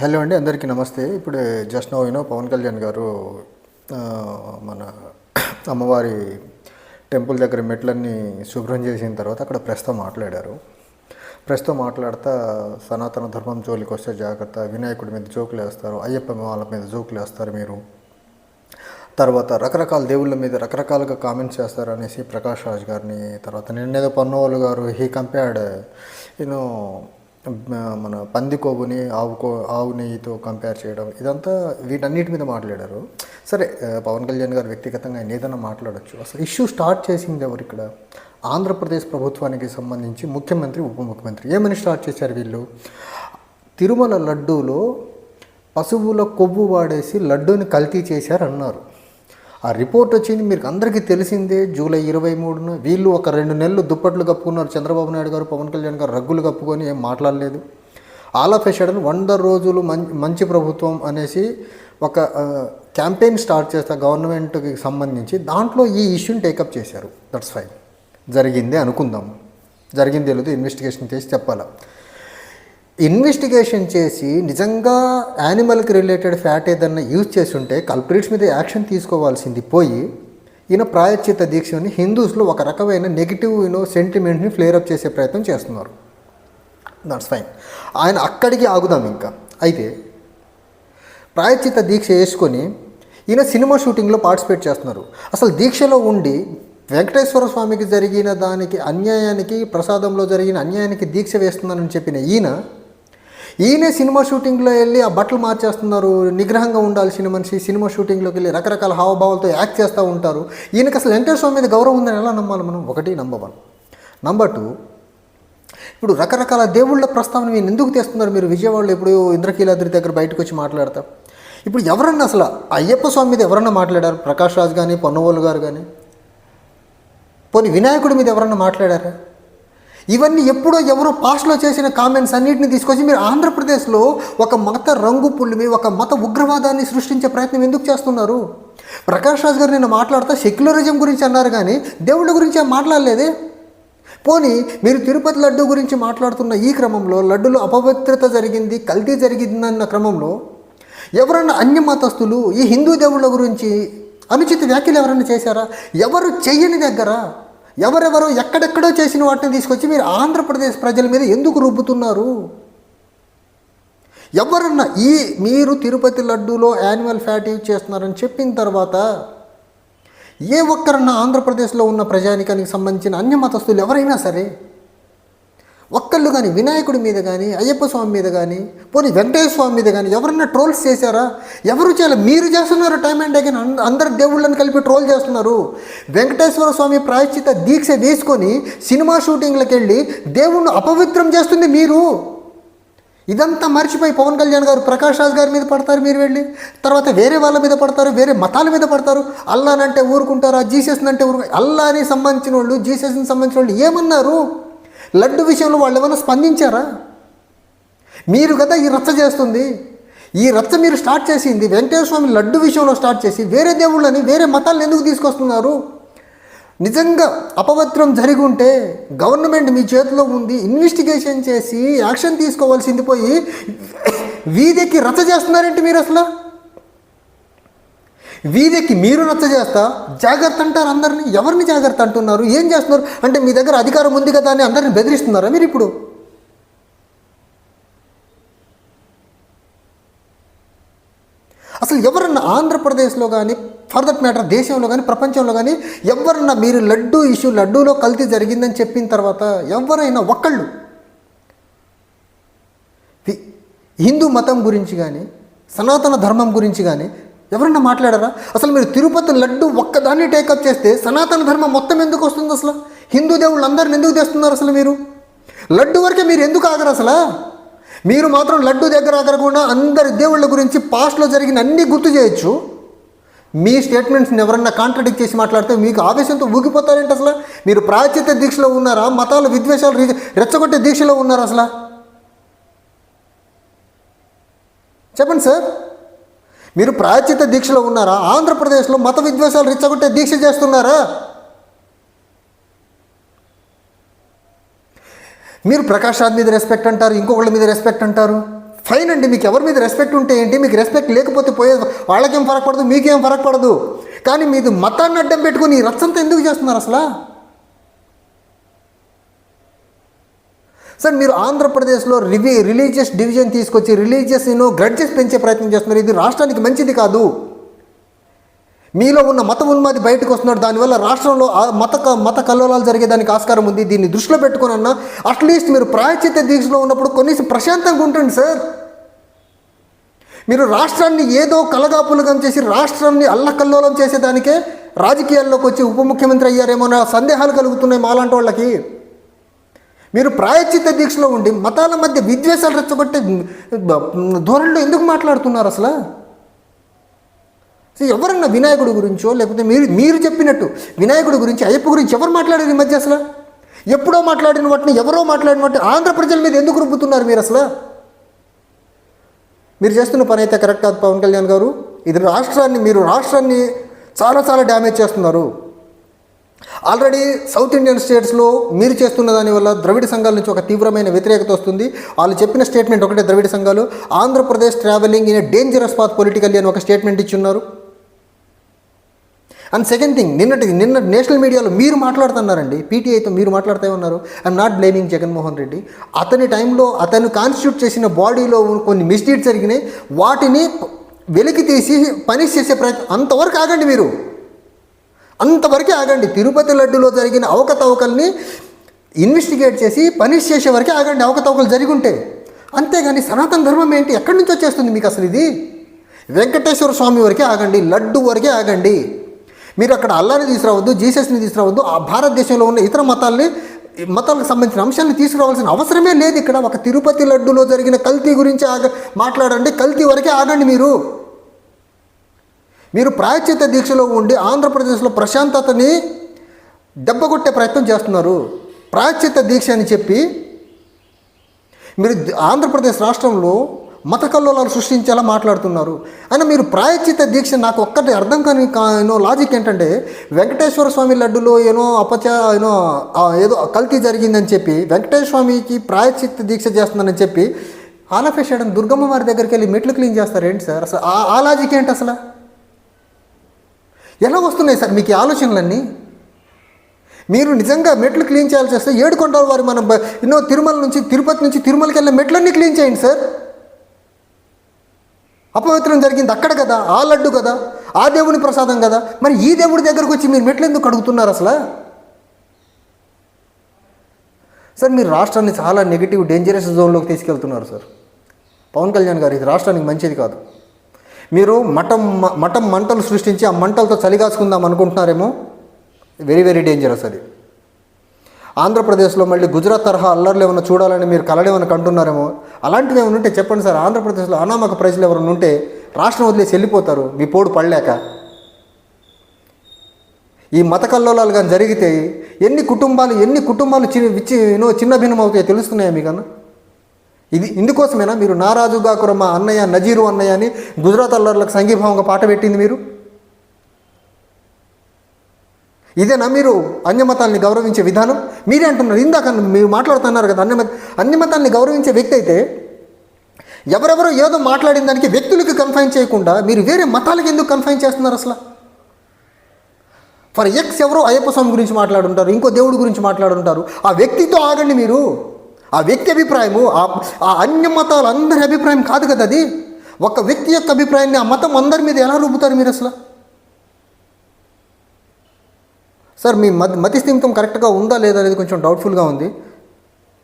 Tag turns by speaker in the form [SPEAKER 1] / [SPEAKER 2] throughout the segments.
[SPEAKER 1] Hello అండి అందరికీ నమస్తే. ఇప్పుడు just no you know Pawan Kalyan గారు మన అమ్మవారి టెంపుల్ దగ్గర మెట్లన్నీ శుభ్రం చేసిన తర్వాత అక్కడ ప్రస్తుతం మాట్లాడారు. ప్రస్తుతం మాట్లాడుతా సనాతన ధర్మం జోలికి వస్తే జాగ్రత్త వినాయకుడి మీద జోకులు వేస్తారు అయ్యప్ప వాళ్ళ మీద జోకులు వేస్తారు మీరు. తర్వాత రకరకాల దేవుళ్ళ మీద రకరకాలుగా కామెంట్స్ చేస్తారు అనేసి ప్రకాష్ రాజ్ గారిని తర్వాత నిన్నేదో పన్నోలు గారు హీ కంపేర్డ్ యూనో మన పంది కొవ్వుని ఆవు కో ఆవు నెయ్యితో కంపేర్ చేయడం ఇదంతా వీటన్నిటి మీద మాట్లాడారు. సరే పవన్ కళ్యాణ్ గారు వ్యక్తిగతంగా ఆయన ఏదైనా మాట్లాడచ్చు. అసలు ఇష్యూ స్టార్ట్ చేసింది ఎవరు ఇక్కడ? ఆంధ్రప్రదేశ్ ప్రభుత్వానికి సంబంధించి ముఖ్యమంత్రి ఉప ముఖ్యమంత్రి. ఏమని స్టార్ట్ చేశారు వీళ్ళు? తిరుమల లడ్డూలో పశువుల కొవ్వు వాడేసి లడ్డూని కల్తీ చేశారు అన్నారు ఆ రిపోర్ట్ వచ్చింది. మీకు అందరికీ తెలిసిందే జూలై ఇరవై మూడున వీళ్ళు ఒక రెండు నెలలు దుప్పట్లు కప్పుకున్నారు. చంద్రబాబు నాయుడు గారు పవన్ కళ్యాణ్ గారు రగ్గులు కప్పుకొని ఏం మాట్లాడలేదు. ఆల్ ఆఫ్ ఎ వంద రోజులు మం మంచి ప్రభుత్వం అనేసి ఒక క్యాంపెయిన్ స్టార్ట్ చేస్తా గవర్నమెంట్కి సంబంధించి దాంట్లో ఈ ఇష్యూని టేకప్ చేశారు. That's fine. జరిగిందే అనుకుందాం. జరిగింది తెలియదు ఇన్వెస్టిగేషన్ చేసి చెప్పాలా. ఇన్వెస్టిగేషన్ చేసి నిజంగా యానిమల్కి రిలేటెడ్ ఫ్యాట్ ఏదన్నా యూజ్ చేసి ఉంటే కల్ప్రిట్స్ మీద యాక్షన్ తీసుకోవాల్సింది పోయి ఈయన ప్రాయశ్చిత దీక్షని హిందూస్లో ఒక రకమైన నెగిటివ్ యూనో సెంటిమెంట్ని ఫ్లేరప్ చేసే ప్రయత్నం చేస్తున్నారు. దట్స్ ఫైన్ ఆయన అక్కడికి ఆగుదాం ఇంకా. అయితే ప్రాయశ్చిత దీక్ష వేసుకొని ఈయన సినిమా షూటింగ్లో పార్టిసిపేట్ చేస్తున్నారు. అసలు దీక్షలో ఉండి వెంకటేశ్వర స్వామికి జరిగిన దానికి అన్యాయానికి ప్రసాదంలో జరిగిన అన్యాయానికి దీక్ష వేస్తున్నానని చెప్పిన ఈయన ఈయనే సినిమా షూటింగ్లో వెళ్ళి ఆ బట్టలు మార్చేస్తున్నారు నిగ్రహంగా ఉండాల్సిన మనిషి సినిమా షూటింగ్లోకి వెళ్ళి రకరకాల హావభావాలతో యాక్ట్ చేస్తూ ఉంటారు. ఈయనకి అసలు వెంకటేశ్వర స్వామి మీద గౌరవం ఉందని ఎలా నమ్మాలి మనం? ఒకటి నంబర్ వన్ నంబర్ టూ ఇప్పుడు రకరకాల దేవుళ్ళ ప్రస్తావన మీరు ఎందుకు తెస్తున్నారు మీరు? విజయవాడలో ఇప్పుడు ఇంద్రకీలాద్రి దగ్గర బయటకు వచ్చి మాట్లాడతారు ఇప్పుడు ఎవరన్నా అసలు అయ్యప్ప స్వామి మీద ఎవరన్నా మాట్లాడారు? ప్రకాష్ రాజ్ కానీ పొన్నవోలు గారు కానీ పోనీ వినాయకుడి మీద ఎవరన్నా మాట్లాడారా? ఇవన్నీ ఎప్పుడో ఎవరో పాస్ట్లో చేసిన కామెంట్స్ అన్నింటిని తీసుకొచ్చి మీరు ఆంధ్రప్రదేశ్లో ఒక మత రంగు పుల్లిమి ఒక మత ఉగ్రవాదాన్ని సృష్టించే ప్రయత్నం ఎందుకు చేస్తున్నారు? ప్రకాష్ రాజ్ గారు నిన్న మాట్లాడుతూ సెక్యులరిజం గురించి అన్నారు కానీ దేవుళ్ళ గురించి ఏం మాట్లాడలేదే? పోనీ మీరు తిరుపతి లడ్డు గురించి మాట్లాడుతున్న ఈ క్రమంలో లడ్డులో అపవిత్రత జరిగింది కల్తీ జరిగిందన్న క్రమంలో ఎవరన్నా అన్య మతస్థులు ఈ హిందూ దేవుళ్ళ గురించి అనుచిత వ్యాఖ్యలు ఎవరైనా చేశారా? ఎవరు చెయ్యని దగ్గర? ఎవరెవరో ఎక్కడెక్కడో చేసిన వాటిని తీసుకొచ్చి మీరు ఆంధ్రప్రదేశ్ ప్రజల మీద ఎందుకు రుబ్బుతున్నారు? ఎవరన్నా ఈ మీరు తిరుపతి లడ్డూలో యాన్యువల్ ఫ్యాట్ యూజ్ చేస్తున్నారని చెప్పిన తర్వాత ఏ ఒక్కరన్నా ఆంధ్రప్రదేశ్లో ఉన్న ప్రజానికానికి సంబంధించిన అన్య మతస్థులు ఎవరైనా సరే ఒక్కళ్ళు కానీ వినాయకుడి మీద కానీ అయ్యప్ప స్వామి మీద కానీ పోనీ వెంకటేశ్వర స్వామి మీద కానీ ఎవరన్నా ట్రోల్స్ చేశారా? ఎవరు చేయాలి? మీరు చేస్తున్నారు టైం అండ్ అగైన్ అందరు దేవుళ్ళని కలిపి ట్రోల్ చేస్తున్నారు. వెంకటేశ్వర స్వామి ప్రాయశ్చిత దీక్ష వేసుకొని సినిమా షూటింగ్లకు వెళ్ళి దేవుణ్ణి అపవిత్రం చేస్తుంది మీరు. ఇదంతా మర్చిపోయి పవన్ కళ్యాణ్ గారు ప్రకాష్ రాజ్ గారి మీద పడతారు మీరు వెళ్ళి. తర్వాత వేరే వాళ్ళ మీద పడతారు వేరే మతాల మీద పడతారు. అల్లానంటే ఊరుకుంటారా? జీసస్ని అంటే ఊరుకు అల్లాని సంబంధించిన వాళ్ళు జీసస్ని సంబంధించిన వాళ్ళు ఏమన్నారు? లడ్డు విషయంలో వాళ్ళు ఏమైనా స్పందించారా? మీరు కదా ఈ రచ్చ చేస్తుంది. ఈ రచ్చ మీరు స్టార్ట్ చేసింది వెంకటేశ్వర స్వామి లడ్డు విషయంలో స్టార్ట్ చేసి వేరే దేవుళ్ళని వేరే మతాలను ఎందుకు తీసుకొస్తున్నారు? నిజంగా అపవిత్రం జరిగి ఉంటే గవర్నమెంట్ మీ చేతిలో ఉంది ఇన్వెస్టిగేషన్ చేసి యాక్షన్ తీసుకోవాల్సింది పోయి వీధికి రచ్చ చేస్తున్నారేంటి మీరు అసలు? వీధికి మీరు నచ్చజేస్తా జాగ్రత్త అంటారు అందరిని. ఎవరిని జాగ్రత్త అంటున్నారు? ఏం చేస్తున్నారు? అంటే మీ దగ్గర అధికారం ఉంది కదా అని అందరిని బెదిరిస్తున్నారా మీరు ఇప్పుడు? అసలు ఎవరన్నా ఆంధ్రప్రదేశ్లో కానీ ఫర్ దట్ మ్యాటర్ దేశంలో కానీ ప్రపంచంలో కానీ ఎవరన్నా మీరు లడ్డు ఇష్యూ లడ్డూలో కల్తీ జరిగిందని చెప్పిన తర్వాత ఎవరైనా ఒక్కళ్ళు హిందూ మతం గురించి కానీ సనాతన ధర్మం గురించి కానీ ఎవరన్నా మాట్లాడారా? అసలు మీరు తిరుపతి లడ్డు ఒక్కదాన్ని టేకప్ చేస్తే సనాతన ధర్మం మొత్తం ఎందుకు వస్తుంది అసలు? హిందూ దేవుళ్ళు అందరిని ఎందుకు తెస్తున్నారు అసలు మీరు? లడ్డు వరకే మీరు ఎందుకు ఆగరు అసలు? మీరు మాత్రం లడ్డు దగ్గర ఆగరకుండా అందరి దేవుళ్ళ గురించి పాస్ట్లో జరిగిన అన్ని గుర్తు చేయొచ్చు. మీ స్టేట్మెంట్స్ని ఎవరన్నా కాంట్రడిక్ట్ చేసి మాట్లాడితే మీకు ఆవేశంతో ఊగిపోతారేంటి అసలు? మీరు ప్రాచిత దీక్షలో ఉన్నారా? మతాల విద్వేషాలు రెచ్చగొట్టే దీక్షలో ఉన్నారా అసలు? చెప్పండి సార్. మీరు ప్రాచిత దీక్షలో ఉన్నారా? ఆంధ్రప్రదేశ్లో మత విద్వేషాలు రెచ్చగొట్టే దీక్ష చేస్తున్నారా? మీరు ప్రకాశాద్ మీద రెస్పెక్ట్ అంటారు ఇంకొకళ్ళ మీద రెస్పెక్ట్ అంటారు. ఫైన్ అండి మీకు ఎవరి మీద రెస్పెక్ట్ ఉంటే ఏంటి? మీకు రెస్పెక్ట్ లేకపోతే పోయే వాళ్ళకేం ఫరక్ పడదు మీకేం ఫరక్ పడదు. కానీ మీరు మతాన్ని అడ్డం పెట్టుకుని రచ్చంతా ఎందుకు చేస్తున్నారు అసలు? సార్ మీరు ఆంధ్రప్రదేశ్లో రివి రిలీజియస్ డివిజన్ తీసుకొచ్చి రిలీజియస్ యూనో గ్రడ్జెస్ పెంచే ప్రయత్నం చేస్తున్నారు. ఇది రాష్ట్రానికి మంచిది కాదు. మీలో ఉన్న మత ఉన్మాది బయటకు వస్తున్నాడు దానివల్ల రాష్ట్రంలో మత మత కల్లోలాలు జరిగేదానికి ఆస్కారం ఉంది. దీన్ని దృష్టిలో పెట్టుకుని అన్న అట్లీస్ట్ మీరు ప్రాయచిత్త దీక్షలో ఉన్నప్పుడు కొన్ని ప్రశాంతంగా ఉంటుంది సార్. మీరు రాష్ట్రాన్ని ఏదో కలగాపులగం చేసి రాష్ట్రాన్ని అల్లకల్లోలం చేసేదానికే రాజకీయాల్లోకి వచ్చి ఉప ముఖ్యమంత్రి అయ్యారేమో నా సందేహాలు కలుగుతున్నాయి మాలాంటి వాళ్ళకి. మీరు ప్రాయచిత్త దీక్షలో ఉండి మతాల మధ్య విద్వేషాలు రెచ్చగొట్టే ధోరణిలో ఎందుకు మాట్లాడుతున్నారు అసలు? ఎవరన్నా వినాయకుడి గురించో లేకపోతే మీరు మీరు చెప్పినట్టు వినాయకుడి గురించి అయ్యప్ప గురించి ఎవరు మాట్లాడారు ఈ మధ్య అసలు? ఎప్పుడో మాట్లాడిన వాటిని ఎవరో మాట్లాడిన వాటిని ఆంధ్ర ప్రజల మీద ఎందుకు రుబ్బుతున్నారు మీరు అసలు? మీరు చేస్తున్న పని అయితే కరెక్ట్ కాదు పవన్ కళ్యాణ్ గారు. ఇది రాష్ట్రాన్ని మీరు రాష్ట్రాన్ని చాలా చాలా డ్యామేజ్ చేస్తున్నారు. ఆల్రెడీ సౌత్ ఇండియన్ స్టేట్స్లో మీరు చేస్తున్న దానివల్ల ద్రవిడ సంఘాల నుంచి ఒక తీవ్రమైన వ్యతిరేకత వస్తుంది. వాళ్ళు చెప్పిన స్టేట్మెంట్ ఒకటే ద్రవిడ సంఘాలు. Andhra Pradesh travelling in a dangerous path politically అని ఒక స్టేట్మెంట్ ఇచ్చున్నారు. అండ్ సెకండ్ థింగ్ నిన్నటి నిన్న నేషనల్ మీడియాలో మీరు మాట్లాడుతున్నారండి. పీటీఐతో మీరు మాట్లాడుతూ ఉన్నారు. I'm not blaming Jagan Mohan Reddy. అతని టైంలో అతను కాన్స్టిట్యూట్ చేసిన బాడీలో కొన్ని మిస్డీడ్స్ జరిగినాయి. వాటిని వెలికి తీసి పనిష్ చేసే ప్రయత్నం అంతవరకు ఆగండి మీరు. అంతవరకే ఆగండి. తిరుపతి లడ్డులో జరిగిన అవకతవకల్ని ఇన్వెస్టిగేట్ చేసి పనిష్ చేసే వరకే ఆగండి. అవకతవకలు జరిగి ఉంటే అంతేగాని సనాతన ధర్మం ఏంటి? ఎక్కడి నుంచి వచ్చేస్తుంది మీకు అసలు ఇది? వెంకటేశ్వర స్వామి వరకే ఆగండి. లడ్డు వరకే ఆగండి. మీరు అక్కడ అల్లాని తీసుకురావద్దు జీసస్ని తీసుకురావద్దు. ఆ భారతదేశంలో ఉన్న ఇతర మతాల్ని మతాలకు సంబంధించిన అంశాన్ని తీసుకురావాల్సిన అవసరమే లేదు ఇక్కడ. ఒక తిరుపతి లడ్డులో జరిగిన కల్తీ గురించి ఆగ మాట్లాడండి. కల్తీ వరకే ఆగండి మీరు. మీరు ప్రాయచిత దీక్షలో ఉండి ఆంధ్రప్రదేశ్లో ప్రశాంతతని దెబ్బకొట్టే ప్రయత్నం చేస్తున్నారు. ప్రాయచిత దీక్ష అని చెప్పి మీరు ఆంధ్రప్రదేశ్ రాష్ట్రంలో మత కల్లోలాలు సృష్టించేలా మాట్లాడుతున్నారు. అయినా మీరు ప్రాయచిత దీక్ష నాకు ఒక్కటి అర్థం కాని కా- ఏనో లాజిక్ ఏంటంటే వెంకటేశ్వర స్వామి లడ్డులో ఏనో అపచ ఏనో ఏదో కల్తీ జరిగిందని చెప్పి వెంకటేశ్వర స్వామికి ప్రాయచిత దీక్ష చేస్తుందని చెప్పి ఆలఫేషడం దుర్గమ్మ వారి దగ్గరికి వెళ్ళి మెట్లు క్లీన్ చేస్తారు ఏంటి సార్ అసలు ఆ లాజిక్ ఏంటి అసలు? ఎలా వస్తున్నాయి సార్ మీకు ఆలోచనలన్నీ? మీరు నిజంగా మెట్లు క్లీన్ చేయాల్సి వస్తే ఏడుకొండల వారు మనం ఎన్నో తిరుమల నుంచి తిరుపతి నుంచి తిరుమలకి వెళ్ళిన మెట్లన్నీ క్లీన్ చేయండి సార్. అపవిత్రం జరిగింది అక్కడ కదా ఆ లడ్డు కదా ఆ దేవుని ప్రసాదం కదా. మరి ఈ దేవుడి దగ్గరకు వచ్చి మీరు మెట్లు ఎందుకు అడుగుతున్నారు అసలు? సార్ మీరు రాష్ట్రాన్ని చాలా నెగిటివ్ డేంజరస్ జోన్లోకి తీసుకెళ్తున్నారు సార్. పవన్ కళ్యాణ్ గారు ఇది రాష్ట్రానికి మంచిది కాదు. మీరు మఠం మఠం మంటలు సృష్టించి ఆ మంటలతో చలిగాసుకుందాం అనుకుంటున్నారేమో? వెరీ వెరీ డేంజరస్ అది. ఆంధ్రప్రదేశ్లో మళ్ళీ గుజరాత్ తరహా అల్లర్లు ఏమైనా చూడాలని మీరు కలడేమైనా కంటున్నారేమో? అలాంటివి ఏమైనా ఉంటే చెప్పండి సార్. ఆంధ్రప్రదేశ్లో అనామక ప్రజలు ఎవరైనా ఉంటే రాష్ట్రం వదిలేసి వెళ్ళిపోతారు. మీ పోడు పడలేక. ఈ మత కల్లోలాలు కానీ జరిగితే ఎన్ని కుటుంబాలు ఎన్ని కుటుంబాలు చిన్న విచ్చి చిన్న భిన్నం అవుతాయో తెలుస్తున్నాయా మీకన్నా? ఇది ఇందుకోసమేనా మీరు నారాజు గాకుర మా అన్నయ్య నజీరు అన్నయ్య అని గుజరాత్ అల్లర్లకు సంఘీభావంగా పాట పెట్టింది మీరు? ఇదేనా మీరు అన్యమతాన్ని గౌరవించే విధానం? మీరే అంటున్నారు ఇందాక మీరు మాట్లాడుతున్నారు కదా అన్యమత అన్యమతాన్ని గౌరవించే వ్యక్తి అయితే ఎవరెవరో ఏదో మాట్లాడిన దానికి వ్యక్తులకు కన్ఫైన్ చేయకుండా మీరు వేరే మతాలకు ఎందుకు కన్ఫైన్ చేస్తున్నారు అసలు? ఫర్ ఎక్స్ ఎవరో అయ్యప్ప స్వామి గురించి మాట్లాడుంటారు ఇంకో దేవుడి గురించి మాట్లాడుంటారు. ఆ వ్యక్తితో ఆగండి మీరు. ఆ వ్యక్తి అభిప్రాయము ఆ ఆ అన్య మతాలు అందరి అభిప్రాయం కాదు కదా అది? ఒక వ్యక్తి యొక్క అభిప్రాయాన్ని ఆ మతం అందరి మీద ఎలా రూపుతారు మీరు అసలు? సార్ మీ మతి మతిస్థిమితం కరెక్ట్గా ఉందా లేదా అనేది కొంచెం డౌట్ఫుల్గా ఉంది.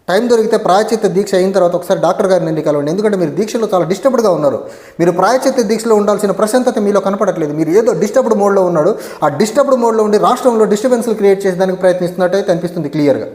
[SPEAKER 1] టైం దొరికితే ప్రాయచిత్త దీక్ష అయిన తర్వాత ఒకసారి డాక్టర్ గారిని వెళ్ళి కలవండి ఎందుకంటే మీరు దీక్షలో చాలా డిస్టర్బ్డ్గా ఉన్నారు. మీరు ప్రాయచిత్త దీక్షలో ఉండాల్సిన ప్రశాంతత మీలో కనపడట్లేదు. మీరు ఏదో డిస్టర్బ్డ్ మోడ్లో ఉన్నాడు. ఆ డిస్టర్బ్డ్ మోడ్లో ఉండి రాష్ట్రంలో డిస్టర్బెన్స్లు క్రియేట్ చేసేదానికి ప్రయత్నిస్తున్నట్టయితే అనిపిస్తుంది క్లియర్గా.